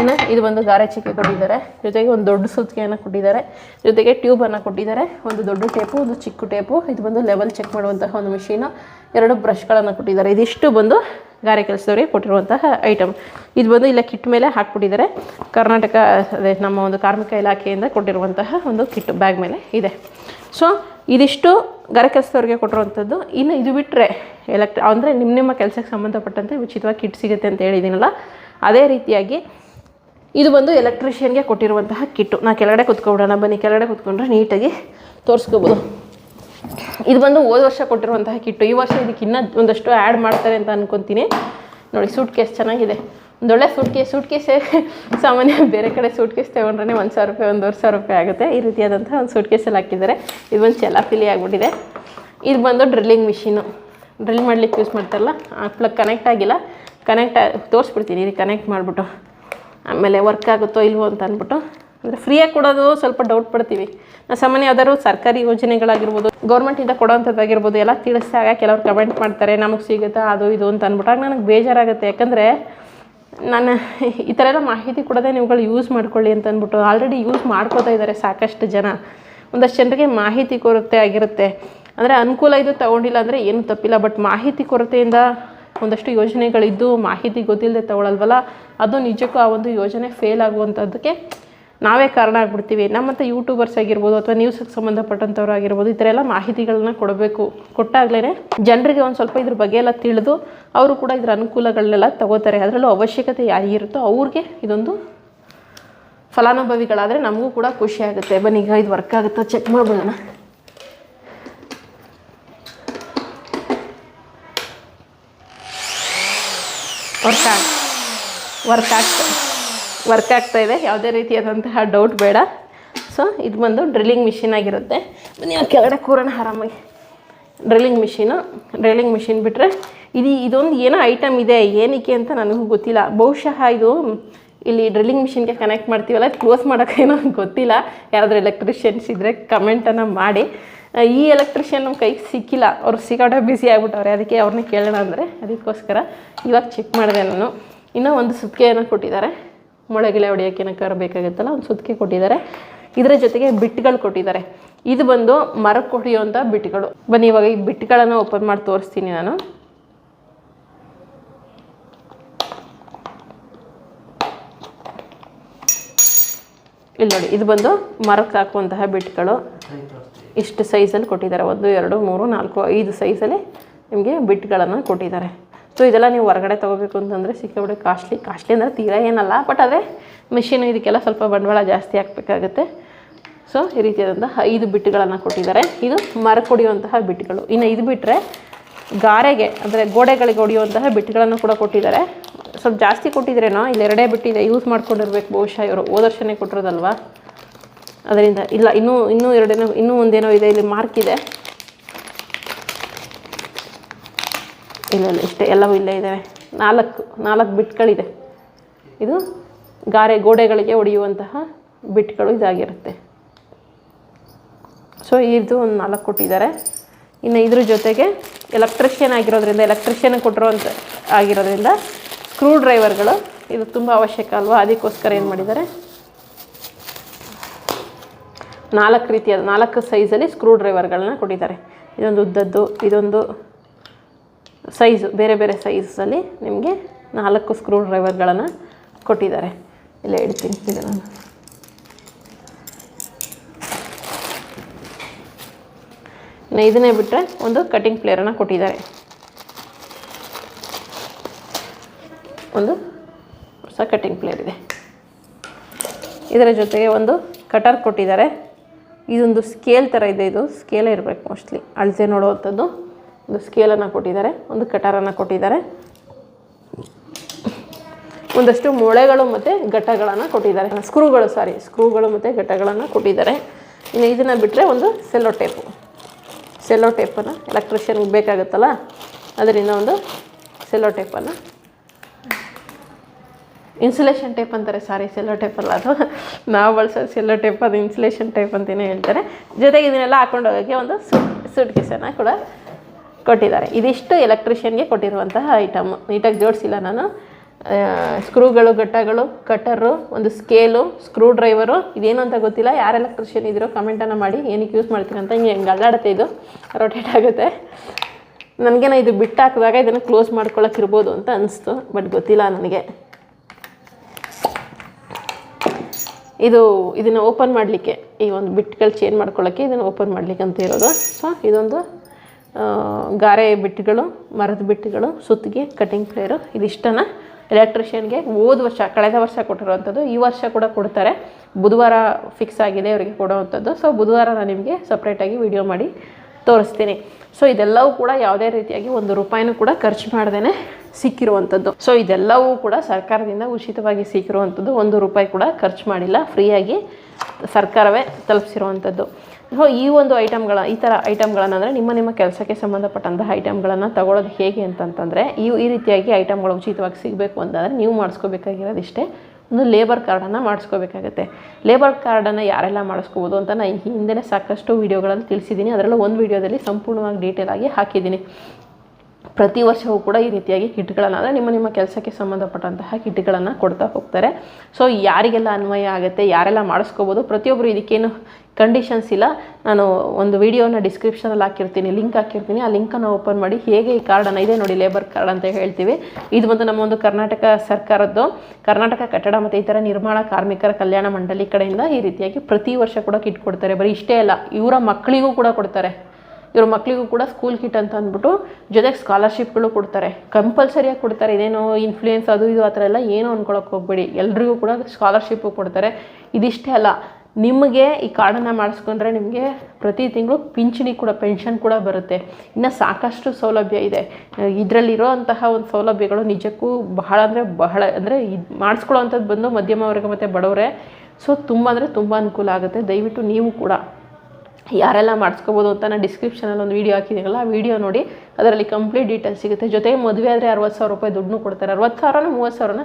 ಇನ್ನು ಇದು ಒಂದು ಗಾರೆ ಚಿಕ್ಕೆ ಕೊಟ್ಟಿದ್ದಾರೆ. ಜೊತೆಗೆ ಒಂದು ದೊಡ್ಡ ಸುತ್ತಿಗೆಯನ್ನು ಕೊಟ್ಟಿದ್ದಾರೆ. ಜೊತೆಗೆ ಟ್ಯೂಬನ್ನು ಕೊಟ್ಟಿದ್ದಾರೆ. ಒಂದು ದೊಡ್ಡ ಟೇಪು ಒಂದು ಚಿಕ್ಕ ಟೇಪು ಇದು ಬಂದು ಲೆವೆಲ್ ಚೆಕ್ ಮಾಡುವಂತಹ ಒಂದು ಮಿಷೀನು ಎರಡು ಬ್ರಷ್ಗಳನ್ನು ಕೊಟ್ಟಿದ್ದಾರೆ. ಇದಿಷ್ಟು ಬಂದು ಗಾರೆ ಕೆಲಸದವರಿಗೆ ಕೊಟ್ಟಿರುವಂತಹ ಐಟಮ್ ಇದು ಬಂದು ಇಲ್ಲ ಕಿಟ್ ಮೇಲೆ ಹಾಕ್ಬಿಟ್ಟಿದ್ದಾರೆ. ಕರ್ನಾಟಕ, ಅದೇ ನಮ್ಮ ಒಂದು ಕಾರ್ಮಿಕ ಇಲಾಖೆಯಿಂದ ಕೊಟ್ಟಿರುವಂತಹ ಒಂದು ಕಿಟ್ ಬ್ಯಾಗ್ ಮೇಲೆ ಇದೆ. ಸೊ ಇದಿಷ್ಟು ಗಾರೆ ಕೆಲಸದವ್ರಿಗೆ ಕೊಟ್ಟಿರುವಂಥದ್ದು. ಇನ್ನು ಇದು ಬಿಟ್ಟರೆ ಎಲೆಕ್ಟ್ ಅಂದರೆ ನಿಮ್ಮ ನಿಮ್ಮ ಕೆಲಸಕ್ಕೆ ಸಂಬಂಧಪಟ್ಟಂತೆ ಉಚಿತವಾಗಿ ಕಿಟ್ ಸಿಗುತ್ತೆ ಅಂತ ಹೇಳಿದ್ದೀನಲ್ಲ ಅದೇ ರೀತಿಯಾಗಿ ಇದು ಬಂದು ಎಲೆಕ್ಟ್ರಿಷಿಯನ್ಗೆ ಕೊಟ್ಟಿರುವಂತಹ ಕಿಟ್ಟು ನಾ ಕೆಳಗಡೆ ಕುತ್ಕೊಬಿಡೋಣ ಬನ್ನಿ. ಕೆಳಗಡೆ ಕುತ್ಕೊಂಡ್ರೆ ನೀಟಾಗಿ ತೋರಿಸ್ಕೋಬೋದು. ಇದು ಬಂದು ಹೋದ ವರ್ಷ ಕೊಟ್ಟಿರುವಂತಹ ಕಿಟ್ಟು. ಈ ವರ್ಷ ಇದಕ್ಕೆ ಇನ್ನೂ ಒಂದಷ್ಟು ಆ್ಯಡ್ ಮಾಡ್ತಾರೆ ಅಂತ ಅನ್ಕೊತೀನಿ. ನೋಡಿ ಸೂಟ್ ಕೇಸ್ ಚೆನ್ನಾಗಿದೆ. ಒಂದೊಳ್ಳೆ ಸೂಟ್ ಕೇಸ್ ಸೂಟ್ ಕೇಸೇ ಸಾಮಾನ್ಯ ಬೇರೆ ಕಡೆ ಸೂಟ್ ಕೇಸ್ ತೊಗೊಂಡ್ರೆ ಒಂದು ಸಾವಿರ ರೂಪಾಯಿ ಒಂದೂವರೆ ಸಾವಿರ ರೂಪಾಯಿ ಆಗುತ್ತೆ. ಈ ರೀತಿಯಾದಂಥ ಒಂದು ಸೂಟ್ ಕೇಸಲ್ಲಿ ಹಾಕಿದ್ದಾರೆ. ಇದು ಒಂದು ಚೆಲಾಪಿಲಿ ಆಗಿಬಿಟ್ಟಿದೆ. ಇದು ಬಂದು ಡ್ರಿಲ್ಲಿಂಗ್ ಮಿಷಿನು ಡ್ರಿಲ್ ಮಾಡ್ಲಿಕ್ಕೆ ಯೂಸ್ ಮಾಡ್ತಾರಲ್ಲ, ಆ ಪ್ಲಗ್ ಕನೆಕ್ಟ್ ಆಗಿಲ್ಲ. ಕನೆಕ್ಟ್ ತೋರಿಸ್ಬಿಡ್ತೀನಿ, ಇದು ಕನೆಕ್ಟ್ ಮಾಡಿಬಿಟ್ಟು. ಆಮೇಲೆ ವರ್ಕ್ ಆಗುತ್ತೋ ಇಲ್ವೋ ಅಂತ ಅಂದ್ಬಿಟ್ಟು. ಅಂದರೆ ಫ್ರೀಯಾಗಿ ಕೊಡೋದು ಸ್ವಲ್ಪ ಡೌಟ್ ಪಡ್ತೀವಿ. ನಾವು ಸಾಮಾನ್ಯ ಯಾವ್ದಾದ್ರು ಸರ್ಕಾರಿ ಯೋಜನೆಗಳಾಗಿರ್ಬೋದು ಗೌರ್ಮೆಂಟಿಂದ ಕೊಡೋವಂಥದ್ದಾಗಿರ್ಬೋದು ಎಲ್ಲ ತಿಳಿಸಿದಾಗ ಕೆಲವರು ಕಮೆಂಟ್ ಮಾಡ್ತಾರೆ, ನಮಗೆ ಸಿಗುತ್ತಾ, ಅದು ಇದು ಅಂತ ಅಂದ್ಬಿಟ್ಟಾಗ ನನಗೆ ಬೇಜಾರಾಗುತ್ತೆ. ಯಾಕಂದರೆ ನಾನು ಈ ಥರ ಎಲ್ಲ ಮಾಹಿತಿ ಕೊಡೋದೇ ನೀವುಗಳು ಯೂಸ್ ಮಾಡ್ಕೊಳ್ಳಿ ಅಂತ ಅಂದ್ಬಿಟ್ಟು ಆಲ್ರೆಡಿ ಯೂಸ್ ಮಾಡ್ಕೋತಾ ಇದ್ದಾರೆ ಸಾಕಷ್ಟು ಜನ. ಒಂದಷ್ಟು ಜನರಿಗೆ ಮಾಹಿತಿ ಕೊರತೆ ಆಗಿರುತ್ತೆ. ಅಂದರೆ ಅನುಕೂಲ ಇದು ತಗೊಂಡಿಲ್ಲ ಅಂದರೆ ಏನು ತಪ್ಪಿಲ್ಲ. ಬಟ್ ಮಾಹಿತಿ ಕೊರತೆಯಿಂದ ಒಂದಷ್ಟು ಯೋಜನೆಗಳಿದ್ದು ಮಾಹಿತಿ ಗೊತ್ತಿಲ್ಲದೆ ತಗೊಳ್ಳಲ್ವಲ್ಲ ಅದು ನಿಜಕ್ಕೂ ಆ ಒಂದು ಯೋಜನೆ ಫೇಲ್ ಆಗುವಂಥದ್ದಕ್ಕೆ ನಾವೇ ಕಾರಣ ಆಗ್ಬಿಡ್ತೀವಿ. ನಮ್ಮಂಥ ಯೂಟ್ಯೂಬರ್ಸ್ ಆಗಿರ್ಬೋದು ಅಥವಾ ನ್ಯೂಸಿಗೆ ಸಂಬಂಧಪಟ್ಟಂಥವ್ರು ಆಗಿರ್ಬೋದು, ಈ ಥರ ಎಲ್ಲ ಮಾಹಿತಿಗಳನ್ನ ಕೊಡಬೇಕು. ಕೊಟ್ಟಾಗಲೇ ಜನರಿಗೆ ಒಂದು ಸ್ವಲ್ಪ ಇದ್ರ ಬಗ್ಗೆ ಎಲ್ಲ ತಿಳಿದು ಅವರು ಕೂಡ ಇದ್ರ ಅನುಕೂಲಗಳನ್ನೆಲ್ಲ ತಗೋತಾರೆ. ಅದರಲ್ಲೂ ಅವಶ್ಯಕತೆ ಯಾರಿಗಿರುತ್ತೋ ಅವ್ರಿಗೆ ಇದೊಂದು ಫಲಾನುಭವಿಗಳಾದರೆ ನಮಗೂ ಕೂಡ ಖುಷಿ ಆಗುತ್ತೆ. ಬನ್ನಿ, ಈಗ ಇದು ವರ್ಕ್ ಆಗುತ್ತೋ ಚೆಕ್ ಮಾಡ್ಬೋಣ ವರ್ಕ್ ಆಗ ವರ್ಕ್ ಆಗ್ತಾ ವರ್ಕ್ ಆಗ್ತಾ ಇದೆ. ಯಾವುದೇ ರೀತಿಯಾದಂತಹ ಡೌಟ್ ಬೇಡ. ಸೊ ಇದು ಬಂದು ಡ್ರಿಲ್ಲಿಂಗ್ ಮಿಷಿನ್ ಆಗಿರುತ್ತೆ. ನೀವು ಕೆಳಗಡೆ ಕೂರೋಣ ಆರಾಮಾಗಿ. ಡ್ರಿಲ್ಲಿಂಗ್ ಮಿಷಿನು ಡ್ರಿಲ್ಲಿಂಗ್ ಮಿಷಿನ್ ಬಿಟ್ಟರೆ ಇದು, ಇದೊಂದು ಏನೋ ಐಟಮ್ ಇದೆ, ಏನಕ್ಕೆ ಅಂತ ನನಗೂ ಗೊತ್ತಿಲ್ಲ. ಬಹುಶಃ ಇದು, ಇಲ್ಲಿ ಡ್ರಿಲ್ಲಿಂಗ್ ಮಿಷಿನ್ಗೆ ಕನೆಕ್ಟ್ ಮಾಡ್ತೀವಲ್ಲ ಕ್ಲೋಸ್ ಮಾಡೋಕ್ಕೇನೋ ಗೊತ್ತಿಲ್ಲ. ಯಾರಾದರೂ ಎಲೆಕ್ಟ್ರಿಷಿಯನ್ಸ್ ಇದ್ದರೆ ಕಮೆಂಟನ್ನು ಮಾಡಿ. ಈ ಎಲೆಕ್ಟ್ರಿಷಿಯನ್ ನಮ್ಮ ಕೈಗೆ ಸಿಕ್ಕಿಲ್ಲ. ಅವ್ರು ಸಿಗೋಟೆ ಬ್ಯುಸಿ ಆಗಿಬಿಟ್ಟವ್ರೆ. ಅದಕ್ಕೆ ಅವ್ರನ್ನ ಕೇಳೋಣ ಅಂದರೆ, ಅದಕ್ಕೋಸ್ಕರ ಇವಾಗ ಚೆಕ್ ಮಾಡಿದೆ ನಾನು. ಇನ್ನೂ ಒಂದು ಸುತ್ತಿಗೆಯನ್ನು ಕೊಟ್ಟಿದ್ದಾರೆ. ಮೊಳೆ ಗಿಳೆ ಹೊಡಿಯೋಕ್ಕೆ ಏನಕ್ಕಾರ ಬೇಕಾಗುತ್ತಲ್ಲ ಒಂದು ಸುತ್ತಿಗೆ ಕೊಟ್ಟಿದ್ದಾರೆ ಇದರ ಜೊತೆಗೆ ಬಿಟ್ಗಳು ಕೊಟ್ಟಿದ್ದಾರೆ ಇದು ಬಂದು ಮರಕ್ಕೆ ಹೊಡೆಯುವಂಥ ಬಿಟ್ಗಳು. ಬನ್ನಿ, ಇವಾಗ ಈ ಬಿಟ್ಗಳನ್ನು ಓಪನ್ ಮಾಡಿ ತೋರಿಸ್ತೀನಿ ನಾನು. ಇಲ್ಲಿ ನೋಡಿ, ಇದು ಬಂದು ಮರಕ್ಕೆ ಹಾಕುವಂತಹ ಬಿಟ್ಗಳು. ಇಷ್ಟು ಸೈಜಲ್ಲಿ ಕೊಟ್ಟಿದ್ದಾರೆ ಒಂದು, ಎರಡು, ಮೂರು, ನಾಲ್ಕು, ಐದು ಸೈಜಲ್ಲಿ ನಿಮಗೆ ಬಿಟ್ಗಳನ್ನು ಕೊಟ್ಟಿದ್ದಾರೆ ಸೊ ಇದೆಲ್ಲ ನೀವು ಹೊರಗಡೆ ತೊಗೋಬೇಕು ಅಂತಂದರೆ ಸಿಕ್ಕಾಬಿಡಿ ಕಾಸ್ಟ್ಲಿ ಕಾಸ್ಟ್ಲಿ ಅಂದರೆ ತೀರಾ ಏನಲ್ಲ ಬಟ್ ಅದೇ ಮಿಷಿನ್ ಇದಕ್ಕೆಲ್ಲ ಸ್ವಲ್ಪ ಬಂಡವಾಳ ಜಾಸ್ತಿ ಹಾಕಬೇಕಾಗುತ್ತೆ. ಸೊ ಈ ರೀತಿಯಾದಂತಹ ಐದು ಬಿಟ್ಟುಗಳನ್ನು ಕೊಟ್ಟಿದ್ದಾರೆ. ಇದು ಮರ ಹೊಡೆಯುವಂತಹ ಬಿಟ್ಟುಗಳು. ಇನ್ನು ಇದು ಬಿಟ್ಟರೆ ಗಾರೆಗೆ, ಅಂದರೆ ಗೋಡೆಗಳಿಗೆ ಹೊಡೆಯುವಂತಹ ಬಿಟ್ಟುಗಳನ್ನು ಕೂಡ ಕೊಟ್ಟಿದ್ದಾರೆ. ಸ್ವಲ್ಪ ಜಾಸ್ತಿ ಕೊಟ್ಟಿದ್ರೇನೋ, ಇಲ್ಲಿ ಎರಡೇ ಬಿಟ್ಟಿದೆ ಯೂಸ್ ಮಾಡ್ಕೊಂಡಿರ್ಬೇಕು ಬಹುಶಃ ಇವರು. ಓದರ್ಶನೇ ಕೊಟ್ಟಿರೋದಲ್ವಾ? ಅದರಿಂದ, ಇಲ್ಲ, ಇನ್ನೂ ಇನ್ನೂ ಎರಡೇನೋ, ಇನ್ನೂ ಒಂದೇನೋ ಇದೆ, ಇಲ್ಲಿ ಮಾರ್ಕ್ ಇದೆ. ಇಲ್ಲ ಇಲ್ಲ, ಇಷ್ಟೇ, ಎಲ್ಲವೂ ಇಲ್ಲೇ ಇದ್ದಾವೆ. ನಾಲ್ಕು ನಾಲ್ಕು ಬಿಟ್ಗಳಿದೆ. ಇದು ಗಾರೆ ಗೋಡೆಗಳಿಗೆ ಹೊಡೆಯುವಂತಹ ಬಿಟ್ಗಳು ಇದಾಗಿರುತ್ತೆ. ಸೊ ಇದು ಒಂದು ನಾಲ್ಕು ಕೊಟ್ಟಿದ್ದಾರೆ. ಇನ್ನು ಇದ್ರ ಜೊತೆಗೆ ಎಲೆಕ್ಟ್ರಿಷಿಯನ್ ಆಗಿರೋದ್ರಿಂದ ಎಲೆಕ್ಟ್ರಿಷಿಯನ್ ಕೊಟ್ಟಿರೋಂಥ ಆಗಿರೋದ್ರಿಂದ ಸ್ಕ್ರೂ ಡ್ರೈವರ್ಗಳು ಇದು ತುಂಬ ಅವಶ್ಯಕ ಅಲ್ವಾ? ಅದಕ್ಕೋಸ್ಕರ ಏನು ಮಾಡಿದ್ದಾರೆ? ನಾಲ್ಕು ರೀತಿಯ ನಾಲ್ಕು ಸೈಜಲ್ಲಿ ಸ್ಕ್ರೂ ಡ್ರೈವರ್ಗಳನ್ನ ಕೊಟ್ಟಿದ್ದಾರೆ. ಇದೊಂದು ಉದ್ದದ್ದು, ಇದೊಂದು ಸೈಜು, ಬೇರೆ ಬೇರೆ ಸೈಜಲ್ಲಿ ನಿಮಗೆ ನಾಲ್ಕು ಸ್ಕ್ರೂ ಡ್ರೈವರ್ಗಳನ್ನು ಕೊಟ್ಟಿದ್ದಾರೆ. ಇಲ್ಲ ಇಡ್ತೀನಿ ಇದು ನಾನು. ಇನ್ನು ಇದನ್ನೇ ಬಿಟ್ಟರೆ ಒಂದು ಕಟಿಂಗ್ ಪ್ಲೇಯರನ್ನು ಕೊಟ್ಟಿದ್ದಾರೆ. ಒಂದು ಹೊಸ ಕಟ್ಟಿಂಗ್ ಪ್ಲೇಯರ್ ಇದೆ. ಇದರ ಜೊತೆಗೆ ಒಂದು ಕಟರ್ ಕೊಟ್ಟಿದ್ದಾರೆ. ಇದೊಂದು ಸ್ಕೇಲ್ ಥರ ಇದೆ, ಇದು ಸ್ಕೇಲೇ ಇರಬೇಕು ಮೋಸ್ಟ್ಲಿ ಅಳತೆ ನೋಡುವಂಥದ್ದು. ಒಂದು ಸ್ಕೇಲನ್ನು ಕೊಟ್ಟಿದ್ದಾರೆ, ಒಂದು ಕಟಾರನ್ನು ಕೊಟ್ಟಿದ್ದಾರೆ. ಒಂದಷ್ಟು ಮೊಳೆಗಳು ಮತ್ತು ಘಟ್ಟಗಳನ್ನು ಕೊಟ್ಟಿದ್ದಾರೆ. ಸ್ಕ್ರೂಗಳು ಸಾರಿ ಸ್ಕ್ರೂಗಳು ಮತ್ತು ಘಟ್ಟಗಳನ್ನು ಕೊಟ್ಟಿದ್ದಾರೆ. ಇನ್ನು ಇದನ್ನು ಬಿಟ್ಟರೆ ಒಂದು ಸೆಲ್ಲೋ ಟೇಪು ಸೆಲ್ಲೋ ಟೇಪನ್ನು ಎಲೆಕ್ಟ್ರಿಷಿಯನ್ಗೆ ಬೇಕಾಗುತ್ತಲ್ಲ? ಅದರಿಂದ ಒಂದು ಸೆಲ್ಲೋ ಟೇಪನ್ನು ಇನ್ಸುಲೇಷನ್ ಟೇಪ್ ಅಂತಾರೆ ಸಾರಿ ಸೆಲ್ಲೋ ಟೇಪಲ್ಲ ಅಲ್ಲ ಅದು. ನಾವು ಬಳಸೋದು ಸೆಲ್ಲೋ ಟೇಪ್ ಅದು ಇನ್ಸುಲೇಷನ್ ಟೇಪ್ ಅಂತಲೇ ಹೇಳ್ತಾರೆ. ಜೊತೆಗೆ ಇದನ್ನೆಲ್ಲ ಹಾಕೊಂಡು ಹೋಗೋಕ್ಕೆ ಒಂದು ಸೂಟ್ ಸೂಟ್ ಕೇಸನ್ನು ಕೂಡ ಕೊಟ್ಟಿದ್ದಾರೆ. ಇದಿಷ್ಟು ಎಲೆಕ್ಟ್ರಿಷಿಯನ್ಗೆ ಕೊಟ್ಟಿರುವಂತಹ ಐಟಮ್ ನೀಟಾಗಿ ಜೋಡಿಸಿಲ್ಲ ನಾನು. ಸ್ಕ್ರೂಗಳು ಗಟ್ಟಗಳು ಕಟ್ಟರು ಒಂದು ಸ್ಕೇಲು ಸ್ಕ್ರೂ ಡ್ರೈವರು ಇದೇನು ಅಂತ ಗೊತ್ತಿಲ್ಲ. ಯಾರು ಎಲೆಕ್ಟ್ರಿಷಿಯನ್ ಇದ್ದರೂ ಕಮೆಂಟನ್ನು ಮಾಡಿ ಏನಕ್ಕೆ ಯೂಸ್ ಮಾಡ್ತೀರ ಅಂತ ಹಿಂಗೆ ಹೆಂಗೆ ಅಲ್ಲಾಡುತ್ತೆ ಇದು. ರೊಟೇಟ್ ಆಗುತ್ತೆ. ನನಗೇನೋ ಇದು ಬಿಟ್ಟು ಹಾಕಿದಾಗ ಇದನ್ನು ಕ್ಲೋಸ್ ಮಾಡ್ಕೊಳಕ್ಕೆ ಇರ್ಬೋದು ಅಂತ ಅನಿಸ್ತು ಬಟ್ ಗೊತ್ತಿಲ್ಲ ನನಗೆ. ಇದು, ಇದನ್ನು ಓಪನ್ ಮಾಡಲಿಕ್ಕೆ ಈ ಒಂದು ಬಿಟ್ಗಳು ಚೇಂಜ್ ಮಾಡ್ಕೊಳ್ಳೋಕ್ಕೆ ಇದನ್ನು ಓಪನ್ ಮಾಡಲಿಕ್ಕೆ ಅಂತ ಇರೋದು. ಸೊ ಇದೊಂದು ಗಾರೆ ಬಿಟ್ಟುಗಳು, ಮರದ ಬಿಟ್ಟುಗಳು, ಸುತ್ತಿಗೆ ಕಟಿಂಗ್ ಪ್ಲೇಯರು ಇದಿಷ್ಟನ್ನು ಎಲೆಕ್ಟ್ರಿಷಿಯನ್ಗೆ ಹೋದ ವರ್ಷ, ಕಳೆದ ವರ್ಷ ಕೊಟ್ಟಿರುವಂಥದ್ದು, ಈ ವರ್ಷ ಕೂಡ ಕೊಡ್ತಾರೆ. ಬುಧವಾರ ಫಿಕ್ಸ್ ಆಗಿದೆ ಅವರಿಗೆ ಕೊಡೋವಂಥದ್ದು. ಸೊ ಬುಧವಾರ ನಾನು ನಿಮಗೆ ಸಪ್ರೇಟಾಗಿ ವಿಡಿಯೋ ಮಾಡಿ ತೋರಿಸ್ತೀನಿ. ಸೊ ಇದೆಲ್ಲವೂ ಕೂಡ ಯಾವುದೇ ರೀತಿಯಾಗಿ ಒಂದು ರೂಪಾಯಿನೂ ಕೂಡ ಖರ್ಚು ಮಾಡ್ದೇ ಸಿಕ್ಕಿರುವಂಥದ್ದು. ಸೊ ಇದೆಲ್ಲವೂ ಕೂಡ ಸರ್ಕಾರದಿಂದ ಉಚಿತವಾಗಿ ಸಿಕ್ಕಿರುವಂಥದ್ದು. ಒಂದು ರೂಪಾಯಿ ಕೂಡ ಖರ್ಚು ಮಾಡಿಲ್ಲ. ಫ್ರೀಯಾಗಿ ಸರ್ಕಾರವೇ ತಲುಪಿಸಿರುವಂಥದ್ದು. ಸೊ ಈ ಒಂದು ಐಟಮ್ಗಳ ಈ ಥರ ಐಟಮ್ಗಳನ್ನು ಅಂದರೆ ನಿಮ್ಮ ನಿಮ್ಮ ಕೆಲಸಕ್ಕೆ ಸಂಬಂಧಪಟ್ಟಂತಹ ಐಟಮ್ಗಳನ್ನು ತಗೊಳ್ಳೋದು ಹೇಗೆ ಅಂತಂತಂದರೆ ಈ ಈ ರೀತಿಯಾಗಿ ಐಟಮ್ಗಳು ಉಚಿತವಾಗಿ ಸಿಗಬೇಕು ಅಂತಂದರೆ ನೀವು ಮಾಡಿಸ್ಕೋಬೇಕಾಗಿರೋದಿಷ್ಟೇ. ಒಂದು ಲೇಬರ್ ಕಾರ್ಡನ್ನು ಮಾಡಿಸ್ಕೋಬೇಕಾಗತ್ತೆ. ಲೇಬರ್ ಕಾರ್ಡನ್ನು ಯಾರೆಲ್ಲ ಮಾಡಿಸ್ಕೋಬೋದು ಅಂತ ನಾನು ಹಿಂದೆ ಸಾಕಷ್ಟು ವೀಡಿಯೋಗಳಲ್ಲಿ ತಿಳಿಸಿದ್ದೀನಿ. ಅದರಲ್ಲೂ ಒಂದು ವೀಡಿಯೋದಲ್ಲಿ ಸಂಪೂರ್ಣವಾಗಿ ಡೀಟೇಲ್ ಆಗಿ ಹಾಕಿದ್ದೀನಿ. ಪ್ರತಿ ವರ್ಷವೂ ಕೂಡ ಈ ರೀತಿಯಾಗಿ ಕಿಟ್ಗಳನ್ನು, ಅಂದರೆ ನಿಮ್ಮ ನಿಮ್ಮ ಕೆಲಸಕ್ಕೆ ಸಂಬಂಧಪಟ್ಟಂತಹ ಕಿಟ್ಗಳನ್ನು ಕೊಡ್ತಾ ಹೋಗ್ತಾರೆ. ಸೊ ಯಾರಿಗೆಲ್ಲ ಅನ್ವಯ ಆಗುತ್ತೆ, ಯಾರೆಲ್ಲ ಮಾಡಿಸ್ಕೋಬೋದು ಪ್ರತಿಯೊಬ್ಬರು ಇದಕ್ಕೇನು ಕಂಡೀಷನ್ಸ್ ಇಲ್ಲ. ನಾನು ಒಂದು ವಿಡಿಯೋನ ಡಿಸ್ಕ್ರಿಪ್ಷನಲ್ಲಿ ಹಾಕಿರ್ತೀನಿ ಲಿಂಕ್ ಹಾಕಿರ್ತೀನಿ. ಆ ಲಿಂಕನ್ನು ಓಪನ್ ಮಾಡಿ ಹೇಗೆ ಈ ಕಾರ್ಡನ್ನು ಇದೆ ನೋಡಿ ಲೇಬರ್ ಕಾರ್ಡ್ ಅಂತ ಹೇಳ್ತೀವಿ. ಇದು ಬಂದು ನಮ್ಮ ಒಂದು ಕರ್ನಾಟಕ ಸರ್ಕಾರದ್ದು. ಕರ್ನಾಟಕ ಕಟ್ಟಡ ಮತ್ತು ಈ ಥರ ನಿರ್ಮಾಣ ಕಾರ್ಮಿಕರ ಕಲ್ಯಾಣ ಮಂಡಳಿ ಕಡೆಯಿಂದ ಈ ರೀತಿಯಾಗಿ ಪ್ರತಿ ವರ್ಷ ಕೂಡ ಕಿಟ್ ಕೊಡ್ತಾರೆ. ಬರೀ ಇಷ್ಟೇ ಅಲ್ಲ, ಇವರ ಮಕ್ಕಳಿಗೂ ಕೂಡ ಕೊಡ್ತಾರೆ. ಇವ್ರ ಮಕ್ಕಳಿಗೂ ಕೂಡ ಸ್ಕೂಲ್ ಕಿಟ್ ಅಂತ ಅಂದ್ಬಿಟ್ಟು ಜೊತೆಗೆ ಸ್ಕಾಲರ್ಶಿಪ್ಗಳು ಕೊಡ್ತಾರೆ. ಕಂಪಲ್ಸರಿಯಾಗಿ ಕೊಡ್ತಾರೆ. ಇದೇನೋ ಇನ್ಫ್ಲೂಯೆನ್ಸ್ ಅದು ಇದು ಆ ಥರ ಎಲ್ಲ ಏನೂ ಅಂದ್ಕೊಳಕ್ಕೆ ಹೋಗ್ಬೇಡಿ. ಎಲ್ರಿಗೂ ಕೂಡ ಸ್ಕಾಲರ್ಶಿಪ್ಪು ಕೊಡ್ತಾರೆ. ಇದಿಷ್ಟೇ ಅಲ್ಲ, ನಿಮಗೆ ಈ ಕಾರ್ಡನ್ನು ಮಾಡಿಸ್ಕೊಂಡ್ರೆ ನಿಮಗೆ ಪ್ರತಿ ತಿಂಗಳು ಪಿಂಚಣಿ ಕೂಡ ಪೆನ್ಷನ್ ಕೂಡ ಬರುತ್ತೆ. ಇನ್ನು ಸಾಕಷ್ಟು ಸೌಲಭ್ಯ ಇದೆ. ಇದರಲ್ಲಿರೋ ಅಂತಹ ಒಂದು ಸೌಲಭ್ಯಗಳು ನಿಜಕ್ಕೂ ಬಹಳ ಅಂದರೆ ಬಹಳ ಅಂದರೆ ಇದು ಮಾಡಿಸ್ಕೊಳ್ಳೋ ಅಂಥದ್ದು ಬಂದು ಮಧ್ಯಮ ವರ್ಗ ಮತ್ತು ಬಡವರೇ. ಸೊ ತುಂಬ ಅಂದರೆ ತುಂಬ ಅನುಕೂಲ ಆಗುತ್ತೆ. ದಯವಿಟ್ಟು ನೀವು ಕೂಡ. ಯಾರೆಲ್ಲ ಮಾಡಿಸ್ಕೋಬೋದು ಅಂತ ನಾನು ಡಿಸ್ಕ್ರಿಪ್ಷನಲ್ಲಿ ಒಂದು ವೀಡಿಯೋ ಹಾಕಿದ್ದೀನಲ್ಲ ಆ ವೀಡಿಯೋ ನೋಡಿ ಅದರಲ್ಲಿ ಕಂಪ್ಲೀಟ್ ಡೀಟೇಲ್ಸ್ ಸಿಗುತ್ತೆ. ಜೊತೆಗೆ ಮದುವೆ ಆದರೆ ಅರವತ್ತು ಸಾವಿರ ರೂಪಾಯಿ ದುಡ್ಡು ಕೊಡ್ತಾರೆ. ಅರವತ್ತು ಸಾವಿರನ ಮೂವತ್ತು ಸಾವಿರನ?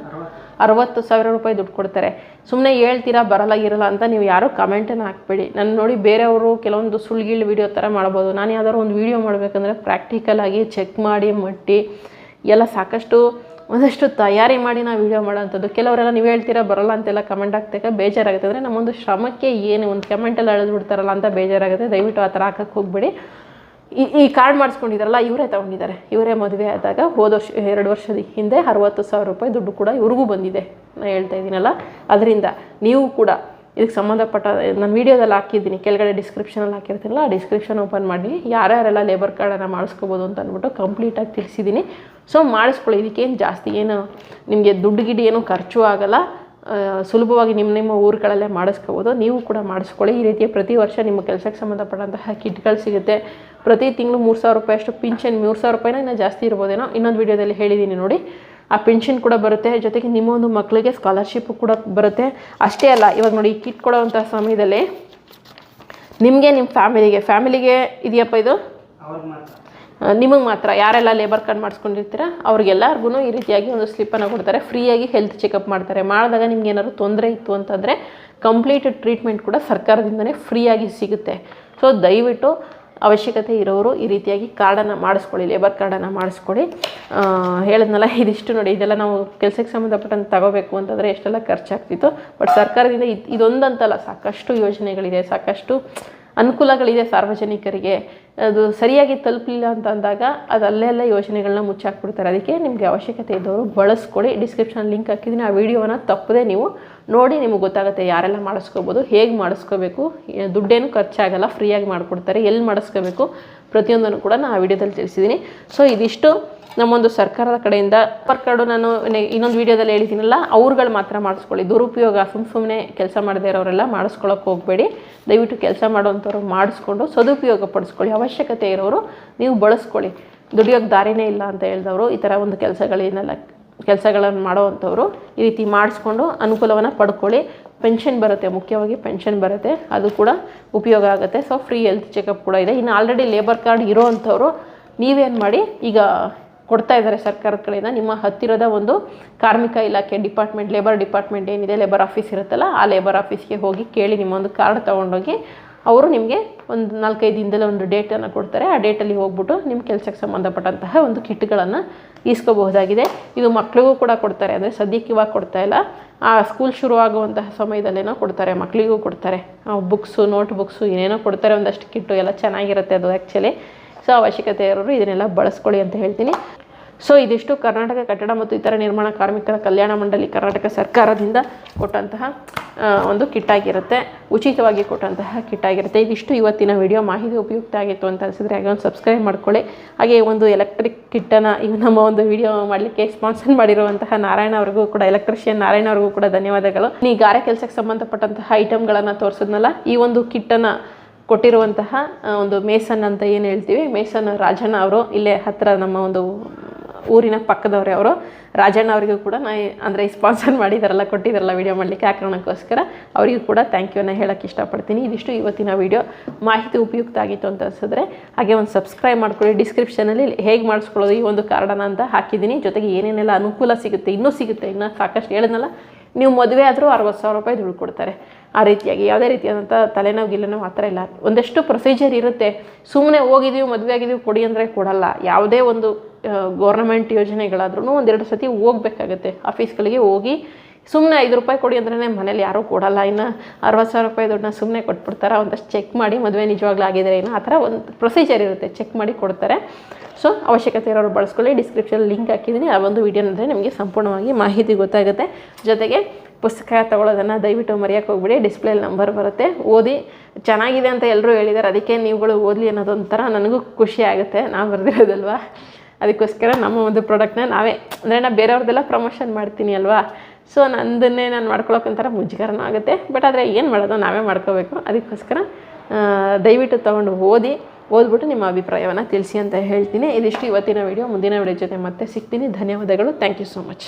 ಅರವತ್ತು ಸಾವಿರ ರೂಪಾಯಿ ದುಡ್ಡು ಕೊಡ್ತಾರೆ. ಸುಮ್ಮನೆ ಹೇಳ್ತೀರಾ, ಬರಲ್ಲ, ಇರಲ್ಲ ಅಂತ ನೀವು ಯಾರೂ ಕಮೆಂಟನ್ನು ಹಾಕ್ಬೇಡಿ. ನಾನು ನೋಡಿ ಬೇರೆಯವರು ಕೆಲವೊಂದು ಸುಳ್ಗಿಳ್ ವೀಡಿಯೋ ಥರ ಮಾಡ್ಬೋದು. ನಾನು ಯಾವ್ದಾದ್ರು ಒಂದು ವೀಡಿಯೋ ಮಾಡಬೇಕಂದ್ರೆ ಪ್ರಾಕ್ಟಿಕಲಾಗಿ ಚೆಕ್ ಮಾಡಿ, ಮಟ್ಟಿ ಎಲ್ಲ ಸಾಕಷ್ಟು ಒಂದಷ್ಟು ತಯಾರಿ ಮಾಡಿ ನಾವು ವೀಡಿಯೋ ಮಾಡೋವಂಥದ್ದು. ಕೆಲವರೆಲ್ಲ ನೀವು ಹೇಳ್ತೀರಾ, ಬರಲ್ಲ ಅಂತೆಲ್ಲ ಕಮೆಂಟ್ ಹಾಕ್ದಾಗ ಬೇಜಾರಾಗುತ್ತೆ. ಅಂದರೆ ನಮ್ಮೊಂದು ಶ್ರಮಕ್ಕೆ ಏನು ಒಂದು ಕಮೆಂಟಲ್ಲಿ ಅಳೆದು ಬಿಡ್ತಾರಲ್ಲ ಅಂತ ಬೇಜಾರಾಗುತ್ತೆ. ದಯವಿಟ್ಟು ಆ ಥರ ಹಾಕಕ್ಕೆ ಹೋಗ್ಬೇಡಿ. ಈ ಈ ಕಾರ್ಡ್ ಮಾಡಿಸ್ಕೊಂಡಿದ್ದಾರಲ್ಲ, ಇವರೇ ತೊಗೊಂಡಿದ್ದಾರೆ. ಇವರೇ ಮದುವೆ ಆದಾಗ ಹೋದ ವರ್ಷ, ಎರಡು ವರ್ಷದ ಹಿಂದೆ ಅರವತ್ತು ಸಾವಿರ ರೂಪಾಯಿ ದುಡ್ಡು ಕೂಡ ಇವ್ರಿಗೂ ಬಂದಿದೆ. ನಾನು ಹೇಳ್ತಾ ಇದ್ದೀನಲ್ಲ. ಅದರಿಂದ ನೀವು ಕೂಡ ಇದಕ್ಕೆ ಸಂಬಂಧಪಟ್ಟ, ನಾನು ವೀಡಿಯೋದಲ್ಲಿ ಹಾಕಿದ್ದೀನಿ, ಕೆಳಗಡೆ ಡಿಸ್ಕ್ರಿಪ್ಷನಲ್ಲಿ ಹಾಕಿರ್ತೀನಲ್ಲ, ಆ ಡಿಸ್ಕ್ರಿಪ್ಷನ್ ಓಪನ್ ಮಾಡಿ, ಯಾರ್ಯಾರೆಲ್ಲ ಲೇಬರ್ ಕಾರ್ಡನ್ನು ಮಾಡಿಸ್ಕೋಬೋದು ಅಂತ ಅಂದ್ಬಿಟ್ಟು ಕಂಪ್ಲೀಟಾಗಿ ತಿಳಿಸಿದ್ದೀನಿ. ಸೊ ಮಾಡಿಸ್ಕೊಳ್ಳಿ, ಇದಕ್ಕೇನು ಜಾಸ್ತಿ ಏನು ನಿಮಗೆ ದುಡ್ಡು ಗಿಡ್ಡು ಏನು ಖರ್ಚು ಆಗಲ್ಲ. ಸುಲಭವಾಗಿ ನಿಮ್ಮ ನಿಮ್ಮ ಊರುಗಳಲ್ಲೇ ಮಾಡಿಸ್ಕೋಬೋದು. ನೀವು ಕೂಡ ಮಾಡಿಸ್ಕೊಳ್ಳಿ. ಈ ರೀತಿಯ ಪ್ರತಿ ವರ್ಷ ನಿಮ್ಮ ಕೆಲಸಕ್ಕೆ ಸಂಬಂಧಪಟ್ಟಂತಹ ಕಿಟ್ಗಳು ಸಿಗುತ್ತೆ. ಪ್ರತಿ ತಿಂಗಳು ಮೂರು ಸಾವಿರ ರೂಪಾಯಿ ಅಷ್ಟು ಪಿಂಚನ್ ಮೂರು ಸಾವಿರ ರೂಪಾಯಿನ ಇನ್ನೂ ಜಾಸ್ತಿ ಇರ್ಬೋದೇನೋ, ಇನ್ನೊಂದು ವೀಡಿಯೋದಲ್ಲಿ ಹೇಳಿದ್ದೀನಿ ನೋಡಿ. ಆ ಪೆನ್ಷನ್ ಕೂಡ ಬರುತ್ತೆ. ಜೊತೆಗೆ ನಿಮ್ಮ ಒಂದು ಮಕ್ಕಳಿಗೆ ಸ್ಕಾಲರ್ಶಿಪ್ ಕೂಡ ಬರುತ್ತೆ. ಅಷ್ಟೇ ಅಲ್ಲ ಇವಾಗ ನೋಡಿ ಕಿಟ್ ಕೊಡೋವಂಥ ಸಮಯದಲ್ಲಿ ನಿಮಗೆ ನಿಮ್ಮ ಫ್ಯಾಮಿಲಿಗೆ ಫ್ಯಾಮಿಲಿಗೆ ಇದೆಯಪ್ಪ ಇದು? ನಿಮಗೆ ಮಾತ್ರ. ಯಾರೆಲ್ಲ ಲೇಬರ್ ಕಾರ್ಡ್ ಮಾಡಿಸ್ಕೊಂಡಿರ್ತೀರ ಅವ್ರಿಗೆಲ್ಲರಿಗೂ ಈ ರೀತಿಯಾಗಿ ಒಂದು ಸ್ಲಿಪ್ಪನ್ನು ಕೊಡ್ತಾರೆ. ಫ್ರೀಯಾಗಿ ಹೆಲ್ತ್ ಚೆಕಪ್ ಮಾಡ್ತಾರೆ. ಮಾಡಿದಾಗ ನಿಮ್ಗೆ ಏನಾದ್ರು ತೊಂದರೆ ಇತ್ತು ಅಂತಂದರೆ ಕಂಪ್ಲೀಟ್ ಟ್ರೀಟ್ಮೆಂಟ್ ಕೂಡ ಸರ್ಕಾರದಿಂದನೇ ಫ್ರೀಯಾಗಿ ಸಿಗುತ್ತೆ. ಸೊ ದಯವಿಟ್ಟು ಅವಶ್ಯಕತೆ ಇರೋರು ಈ ರೀತಿಯಾಗಿ ಕಾರ್ಡನ್ನು ಮಾಡಿಸ್ಕೊಳ್ಳಿ ಲೇಬರ್ ಕಾರ್ಡನ್ನು ಮಾಡಿಸ್ಕೊಳ್ಳಿ. ಹೇಳಿದ್ನಲ್ಲ, ಇದಿಷ್ಟು ನೋಡಿ, ಇದೆಲ್ಲ ನಾವು ಕೆಲಸಕ್ಕೆ ಸಂಬಂಧಪಟ್ಟಂತೆ ತಗೋಬೇಕು ಅಂತಂದರೆ ಎಷ್ಟೆಲ್ಲ ಖರ್ಚಾಗ್ತಿತ್ತು. ಬಟ್ ಸರ್ಕಾರದಿಂದ ಇದು, ಇದೊಂದಂತಲ್ಲ, ಸಾಕಷ್ಟು ಯೋಜನೆಗಳಿದೆ, ಸಾಕಷ್ಟು ಅನುಕೂಲಗಳಿದೆ ಸಾರ್ವಜನಿಕರಿಗೆ. ಅದು ಸರಿಯಾಗಿ ತಲುಪಲಿಲ್ಲ ಅಂತ ಅಂದಾಗ ಅದು ಅಲ್ಲೇ ಎಲ್ಲ ಯೋಜನೆಗಳನ್ನ ಮುಚ್ಚಾಕ್ಬಿಡ್ತಾರೆ. ಅದಕ್ಕೆ ನಿಮಗೆ ಅವಶ್ಯಕತೆ ಇದ್ದವರು ಬಳಸ್ಕೊಳ್ಳಿ. ಡಿಸ್ಕ್ರಿಪ್ಷನ್ ಲಿಂಕ್ ಹಾಕಿದ್ದೀನಿ. ಆ ವಿಡಿಯೋನ ತಪ್ಪದೆ ನೀವು ನೋಡಿ, ನಿಮಗೆ ಗೊತ್ತಾಗುತ್ತೆ ಯಾರೆಲ್ಲ ಮಾಡಿಸ್ಕೋಬೋದು, ಹೇಗೆ ಮಾಡಿಸ್ಕೋಬೇಕು ದುಡ್ಡೇನು ಖರ್ಚಾಗಲ್ಲ, ಫ್ರೀಯಾಗಿ ಮಾಡಿಕೊಡ್ತಾರೆ, ಎಲ್ಲಿ ಮಾಡಿಸ್ಕೋಬೇಕು ಪ್ರತಿಯೊಂದನ್ನು ಕೂಡ ನಾನು ಆ ವಿಡಿಯೋದಲ್ಲಿ ತಿಳಿಸಿದ್ದೀನಿ. ಸೊ ಇದಿಷ್ಟು ನಮ್ಮೊಂದು ಸರ್ಕಾರದ ಕಡೆಯಿಂದ. ಪರ್ ಕಾರ್ಡು ನಾನು ಇನ್ನೊಂದು ವಿಡಿಯೋದಲ್ಲಿ ಹೇಳಿದ್ದೀನಲ್ಲ, ಅವ್ರುಗಳು ಮಾತ್ರ ಮಾಡಿಸ್ಕೊಳ್ಳಿ. ದುರುಪಯೋಗ ಸುಮ್ಮ ಸುಮ್ಮನೆ ಕೆಲಸ ಮಾಡದೇ ಇರೋರೆಲ್ಲ ಮಾಡಿಸ್ಕೊಳಕ್ಕೆ ಹೋಗಬೇಡಿ. ದಯವಿಟ್ಟು ಕೆಲಸ ಮಾಡುವಂಥವ್ರು ಮಾಡಿಸ್ಕೊಂಡು ಸದುಪಯೋಗ ಪಡಿಸ್ಕೊಳ್ಳಿ ಅವಶ್ಯಕತೆ ಇರೋರು ನೀವು ಬಳಸ್ಕೊಳ್ಳಿ. ದುಡಿಯೋಕ್ಕೆ ದಾರಿನೇ ಇಲ್ಲ ಅಂತ ಹೇಳಿದವರು ಈ ಥರ ಒಂದು ಕೆಲಸಗಳೇನೆಲ್ಲ ಕೆಲಸಗಳನ್ನು ಮಾಡೋವಂಥವ್ರು ಈ ರೀತಿ ಮಾಡಿಸ್ಕೊಂಡು ಅನುಕೂಲವನ್ನು ಪಡ್ಕೊಳ್ಳಿ. ಪೆನ್ಷನ್ ಬರುತ್ತೆ, ಮುಖ್ಯವಾಗಿ ಪೆನ್ಷನ್ ಬರುತ್ತೆ. ಅದು ಕೂಡ ಉಪಯೋಗ ಆಗುತ್ತೆ. ಸೊ ಫ್ರೀ ಹೆಲ್ತ್ ಚೆಕಪ್ ಕೂಡ ಇದೆ. ಇನ್ನು ಆಲ್ರೆಡಿ ಲೇಬರ್ ಕಾರ್ಡ್ ಇರೋ ಅಂಥವ್ರು ನೀವೇನು ಮಾಡಿ, ಈಗ ಕೊಡ್ತಾ ಇದ್ದಾರೆ ಸರ್ಕಾರದ ಕಡೆಯಿಂದ ನಿಮ್ಮ ಹತ್ತಿರದ ಒಂದು ಕಾರ್ಮಿಕ ಇಲಾಖೆ ಡಿಪಾರ್ಟ್ಮೆಂಟ್ ಲೇಬರ್ ಡಿಪಾರ್ಟ್ಮೆಂಟ್ ಏನಿದೆ ಲೇಬರ್ ಆಫೀಸ್ ಇರುತ್ತಲ್ಲ, ಆ ಲೇಬರ್ ಆಫೀಸ್ಗೆ ಹೋಗಿ ಕೇಳಿ ನಿಮ್ಮ ಒಂದು ಕಾರ್ಡ್ ತೊಗೊಂಡೋಗಿ ಅವರು ನಿಮಗೆ ಒಂದು ನಾಲ್ಕೈದು ದಿನದಲ್ಲಿ ಒಂದು ಡೇಟನ್ನು ಕೊಡ್ತಾರೆ. ಆ ಡೇಟಲ್ಲಿ ಹೋಗ್ಬಿಟ್ಟು ನಿಮ್ಮ ಕೆಲಸಕ್ಕೆ ಸಂಬಂಧಪಟ್ಟಂತಹ ಒಂದು ಕಿಟ್ಗಳನ್ನು ಈಸ್ಕೋಬಹುದಾಗಿದೆ. ಇದು ಮಕ್ಕಳಿಗೂ ಕೂಡ ಕೊಡ್ತಾರೆ. ಅಂದರೆ ಸದ್ಯಕ್ಕೆ ಇವಾಗ ಕೊಡ್ತಾ ಇಲ್ಲ. ಆ ಸ್ಕೂಲ್ ಶುರುವಾಗುವಂತಹ ಸಮಯದಲ್ಲೇನೋ ಕೊಡ್ತಾರೆ. ಮಕ್ಕಳಿಗೂ ಕೊಡ್ತಾರೆ. ಬುಕ್ಸು ನೋಟ್ ಬುಕ್ಸು ಏನೇನೋ ಕೊಡ್ತಾರೆ. ಒಂದಷ್ಟು ಕಿಟ್ಟು ಎಲ್ಲ ಚೆನ್ನಾಗಿರುತ್ತೆ ಅದು ಆ್ಯಕ್ಚುಲಿ ಸೊ ಅವಶ್ಯಕತೆ ಇರೋರು ಇದನ್ನೆಲ್ಲ ಬಳಸ್ಕೊಳ್ಳಿ ಅಂತ ಹೇಳ್ತೀನಿ. ಸೊ ಇದಿಷ್ಟು ಕರ್ನಾಟಕ ಕಟ್ಟಡ ಮತ್ತು ಇತರ ನಿರ್ಮಾಣ ಕಾರ್ಮಿಕರ ಕಲ್ಯಾಣ ಮಂಡಳಿ ಕರ್ನಾಟಕ ಸರ್ಕಾರದಿಂದ ಕೊಟ್ಟಂತಹ ಒಂದು ಕಿಟ್ಟಾಗಿರುತ್ತೆ. ಉಚಿತವಾಗಿ ಕೊಟ್ಟಂತಹ ಕಿಟ್ಟಾಗಿರುತ್ತೆ. ಇದಿಷ್ಟು ಇವತ್ತಿನ ವಿಡಿಯೋ ಮಾಹಿತಿ ಉಪಯುಕ್ತ ಆಗಿತ್ತು ಅಂತ ಅನಿಸಿದ್ರೆ ಹಾಗೆ ಒಂದು ಸಬ್ಸ್ಕ್ರೈಬ್ ಮಾಡ್ಕೊಳ್ಳಿ. ಹಾಗೆ ಒಂದು ಎಲೆಕ್ಟ್ರಿಕ್ ಕಿಟ್ಟನ್ನು ಈಗ ನಮ್ಮ ಒಂದು ವಿಡಿಯೋ ಮಾಡಲಿಕ್ಕೆ ಸ್ಪಾನ್ಸರ್ ಮಾಡಿರುವಂತಹ ನಾರಾಯಣ ಅವ್ರಿಗೂ ಕೂಡ ಎಲೆಕ್ಟ್ರಿಷಿಯನ್ ನಾರಾಯಣ ಅವ್ರಿಗೂ ಕೂಡ ಧನ್ಯವಾದಗಳು. ಈ ಗಾರೆ ಕೆಲಸಕ್ಕೆ ಸಂಬಂಧಪಟ್ಟಂತಹ ಐಟಮ್ಗಳನ್ನು ತೋರಿಸಿದ್ನಲ್ಲ, ಈ ಒಂದು ಕಿಟ್ಟನ್ನು ಕೊಟ್ಟಿರುವಂತಹ ಒಂದು ಮೇಸನ್ ಅಂತ ಏನು ಹೇಳ್ತೀವಿ? ಮೇಸನ್ ರಾಜಣ್ಣ ಅವರು ಇಲ್ಲೇ ಹತ್ತಿರ ನಮ್ಮ ಒಂದು ಊರಿನ ಪಕ್ಕದವರೇ ಅವರು. ರಾಜಣ್ಣ ಅವರಿಗೂ ಕೂಡ ನಾ ಅಂದರೆ ಸ್ಪಾನ್ಸರ್ ಮಾಡಿದಾರಲ್ಲ ಕೊಟ್ಟಿದ್ದಾರಲ್ಲ ವೀಡಿಯೋ ಮಾಡಲಿಕ್ಕೆ ಆ ಕಾರಣಕ್ಕೋಸ್ಕರ ಅವರಿಗೂ ಕೂಡ ಥ್ಯಾಂಕ್ ಯೂನ ಹೇಳೋಕ್ಕೆ ಇಷ್ಟಪಡ್ತೀನಿ. ಇದಿಷ್ಟು ಇವತ್ತಿನ ವಿಡಿಯೋ ಮಾಹಿತಿ ಉಪಯುಕ್ತ ಆಗಿತ್ತು ಅಂತ ಅನ್ಸಿದ್ರೆ ಹಾಗೆ ಒಂದು ಸಬ್ಸ್ಕ್ರೈಬ್ ಮಾಡ್ಕೊಳ್ಳಿ. ಡಿಸ್ಕ್ರಿಪ್ಷನಲ್ಲಿ ಹೇಗೆ ಮಾಡಿಸ್ಕೊಳ್ಳೋದು ಈ ಒಂದು ಕಾರಣನ ಅಂತ ಹಾಕಿದ್ದೀನಿ. ಜೊತೆಗೆ ಏನೇನೆಲ್ಲ ಅನುಕೂಲ ಸಿಗುತ್ತೆ, ಇನ್ನೂ ಸಿಗುತ್ತೆ, ಇನ್ನೂ ಸಾಕಷ್ಟು ಹೇಳಿದ್ನಲ್ಲ, ನೀವು ಮದುವೆ ಆದರೂ ಅರವತ್ತು ಸಾವಿರ ರೂಪಾಯಿ ದುಡ್ಡು ಕೊಡ್ತಾರೆ. ಆ ರೀತಿಯಾಗಿ, ಯಾವುದೇ ರೀತಿಯಾದಂಥ ತಲೆನೋವು ಗಿಲೆನೋವು ಆ ಥರ ಇಲ್ಲ. ಒಂದಷ್ಟು ಪ್ರೊಸೀಜರ್ ಇರುತ್ತೆ. ಸುಮ್ಮನೆ ಹೋಗಿದ್ದೀವಿ, ಮದುವೆ ಆಗಿದ್ದೀವಿ, ಕೊಡಿ ಅಂದರೆ ಕೊಡಲ್ಲ. ಯಾವುದೇ ಒಂದು ಗೌರ್ನಮೆಂಟ್ ಯೋಜನೆಗಳಾದ್ರೂ ಒಂದೆರಡು ಸತಿ ಹೋಗ್ಬೇಕಾಗತ್ತೆ. ಆಫೀಸ್ಗಳಿಗೆ ಹೋಗಿ ಸುಮ್ಮನೆ ಐದು ರೂಪಾಯಿ ಕೊಡಿ ಅಂದ್ರೆ ಮನೇಲಿ ಯಾರೂ ಕೊಡಲ್ಲ. ಇನ್ನು ಅರವತ್ತು ಸಾವಿರ ರೂಪಾಯಿ ದುಡ್ಡನ್ನ ಸುಮ್ಮನೆ ಕೊಟ್ಬಿಡ್ತಾರೆ? ಒಂದಷ್ಟು ಚೆಕ್ ಮಾಡಿ ಮದುವೆ ನಿಜವಾಗ್ಲೂ ಆಗಿದ್ರೆ ಏನೋ ಆ ಥರ ಒಂದು ಪ್ರೊಸೀಜರ್ ಇರುತ್ತೆ. ಚೆಕ್ ಮಾಡಿ ಕೊಡ್ತಾರೆ. ಸೊ ಅವಶ್ಯಕತೆ ಇರೋರು ಬಳಸ್ಕೊಳ್ಳಿ. ಡಿಸ್ಕ್ರಿಪ್ಷನ್ ಲಿಂಕ್ ಹಾಕಿದ್ದೀನಿ. ಆ ಒಂದು ವಿಡಿಯೋ ಅಂದರೆ ನಿಮಗೆ ಸಂಪೂರ್ಣವಾಗಿ ಮಾಹಿತಿ ಗೊತ್ತಾಗುತ್ತೆ. ಜೊತೆಗೆ ಪುಸ್ತಕ ತಗೊಳ್ಳೋದನ್ನು ದಯವಿಟ್ಟು ಮರೆಯೋಕ್ಕೆ ಹೋಗ್ಬಿಡಿ. ಡಿಸ್ಪ್ಲೇಲಿ ನಂಬರ್ ಬರುತ್ತೆ. ಓದಿ. ಚೆನ್ನಾಗಿದೆ ಅಂತ ಎಲ್ಲರೂ ಹೇಳಿದ್ದಾರೆ ಅದಕ್ಕೆ ನೀವುಗಳು ಓದಲಿ ಅನ್ನೋದೊಂಥರ ನನಗೂ ಖುಷಿ ಆಗುತ್ತೆ. ನಾವು ಬರೆದಿರೋದಲ್ವಾ? ಅದಕ್ಕೋಸ್ಕರ ನಮ್ಮ ಒಂದು ಪ್ರಾಡಕ್ಟ್ನ ನಾವೇ, ಅಂದರೆ ನಾನು ಬೇರೆಯವ್ರದ್ದೆಲ್ಲ ಪ್ರಮೋಷನ್ ಮಾಡ್ತೀನಿ ಅಲ್ವಾ? ಸೊ ನಂದನ್ನೇ ನಾನು ಮಾಡ್ಕೊಳಕ್ಕೆ ಒಂಥರ ಮುಜುಗರನೂ ಆಗುತ್ತೆ. ಬಟ್ ಆದರೆ ಏನು ಮಾಡೋದು? ನಾವೇ ಮಾಡ್ಕೋಬೇಕು. ಅದಕ್ಕೋಸ್ಕರ ದಯವಿಟ್ಟು ತೊಗೊಂಡು ಓದಿ. ಓದ್ಬಿಟ್ಟು ನಿಮ್ಮ ಅಭಿಪ್ರಾಯವನ್ನು ತಿಳಿಸಿ ಅಂತ ಹೇಳ್ತೀನಿ. ಇದಿಷ್ಟು ಇವತ್ತಿನ ವಿಡಿಯೋ ಮುಂದಿನ ವಿಡಿಯೋ ಜೊತೆ ಮತ್ತೆ ಸಿಗ್ತೀನಿ. ಧನ್ಯವಾದಗಳು. Thank you so much